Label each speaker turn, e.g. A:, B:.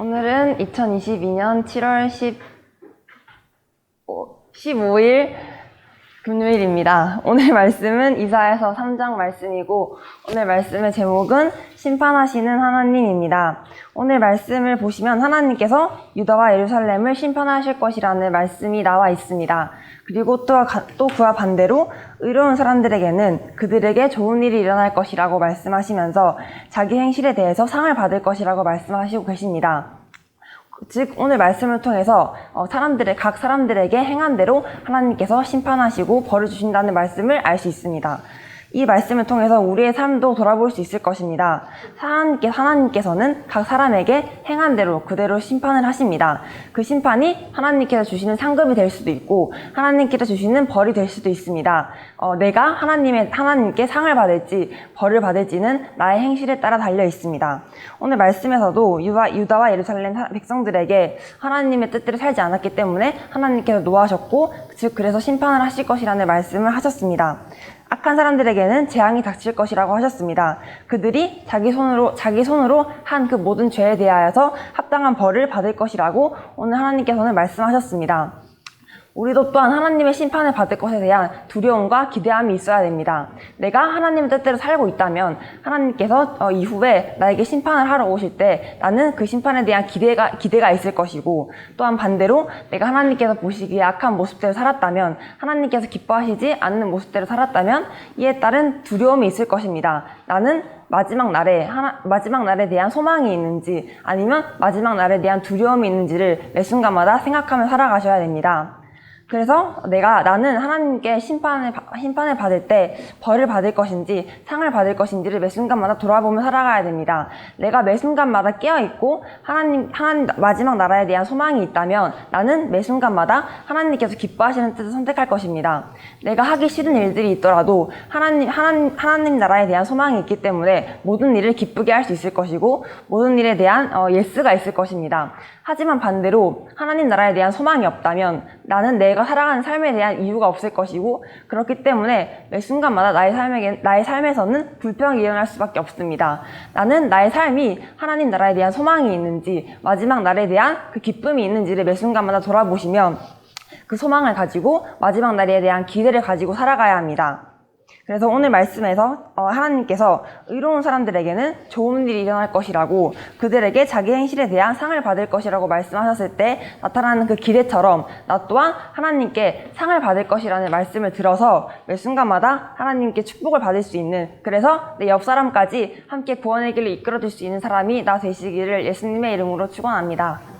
A: 오늘은 2022년 7월 10, 15일 금요일입니다. 오늘 말씀은 이사에서 3장 말씀이고 오늘 말씀의 제목은 심판하시는 하나님입니다. 오늘 말씀을 보시면 하나님께서 유다와 예루살렘을 심판하실 것이라는 말씀이 나와 있습니다. 그리고 또, 가- 또 그와 반대로 의로운 사람들에게는 그들에게 좋은 일이 일어날 것이라고 말씀하시면서 자기 행실에 대해서 상을 받을 것이라고 말씀하시고 계십니다. 즉 오늘 말씀을 통해서 어, 사람들의 각 사람들에게 행한 대로 하나님께서 심판하시고 벌을 주신다는 말씀을 알 수 있습니다. 이 말씀을 통해서 우리의 삶도 돌아볼 수 있을 것입니다. 하나님께, 하나님께서 는 각 사람에게 행한 대로 그대로 심판을 하십니다. 그 심판이 하나님께서 주시는 상급이 될 수도 있고 하나님께서 주시는 벌이 될 수도 있습니다. 어, 내가 하나님의 하나님께 상을 받을지 벌을 받을지는 나의 행실에 따라 달려 있습니다. 오늘 말씀에서도 유다, 유다와 예루살렘 사- 백성들에게 하나님의 뜻대로 살지 않았기 때문에 하나님께서 노하셨고 즉 그래서 심판을 하실 것이라는 말씀을 하셨습니다. 악한 사람들에게는 재앙이 닥칠 것이라고 하셨습니다. 그들이 자기 손으로 자기 손으로 한 그 모든 죄에 대하여서 합당한 벌을 받을 것이라고 오늘 하나님께서는 말씀하셨습니다. 우리도 또한 하나님의 심판을 받을 것에 대한 두려움과 기대함이 있어야 됩니다. 내가 하나님의 뜻대로 살고 있다면 하나님께서 어, 이후에 나에게 심판을 하러 오실 때 나는 그 심판에 대한 기대가, 기대가 있을 것이고 또한 반대로 내가 하나님께서 보시기에 악한 모습대로 살았다면 하나님께서 기뻐하시지 않는 모습대로 살았다면 이에 따른 두려움이 있을 것입니다. 나는 마지막 날에 하나, 마지막 날에 대한 소망이 있는지 아니면 마지막 날에 대한 두려움이 있는지를 매 순간마다 생각하며 살아가셔야 됩니다. 그래서 내가 나는 하나님께 심판을 바- 심판을 받을 때 벌을 받을 것인지 상을 받을 것인지를 매 순간마다 돌아보며 살아가야 됩니다. 내가 매 순간마다 깨어 있고 하나님 하나님 마지막 나라에 대한 소망이 있다면 나는 매 순간마다 하나님께서 기뻐하시는 뜻을 선택할 것입니다. 내가 하기 싫은 일들이 있더라도 하나님 하나님 하나님 나라에 대한 소망이 있기 때문에 모든 일을 기쁘게 할 수 있을 것이고 모든 일에 대한 어, 예스가 있을 것입니다. 하지만 반대로 하나님 나라에 대한 소망이 없다면 나는 내가 살아가는 삶에 대한 이유가 없을 것이고 그렇기 때문에 매 순간마다 나의 삶에게 나의 삶에서는 불평이 일어날 수밖에 없습니다. 나는 나의 삶이 하나님 나라에 대한 소망이 있는지 마지막 날에 대한 그 기쁨이 있는지를 매 순간마다 돌아보시면 그 소망을 가지고 마지막 날에 대한 기대를 가지고 살아가야 합니다. 그래서 오늘 말씀에서 어, 하나님께서 의로운 사람들에게는 좋은 일이 일어날 것이라고 그들에게 자기 행실에 대한 상을 받을 것이라고 말씀하셨을 때 나타나는 그 기대처럼 나 또한 하나님께 상을 받을 것이라는 말씀을 들어서 매 순간마다 하나님께 축복을 받을 수 있는 그래서 내 옆 사람까지 함께 구원의 길을 이끌어 줄 수 있는 사람이 나 되시기를 예수님의 이름으로 축원합니다.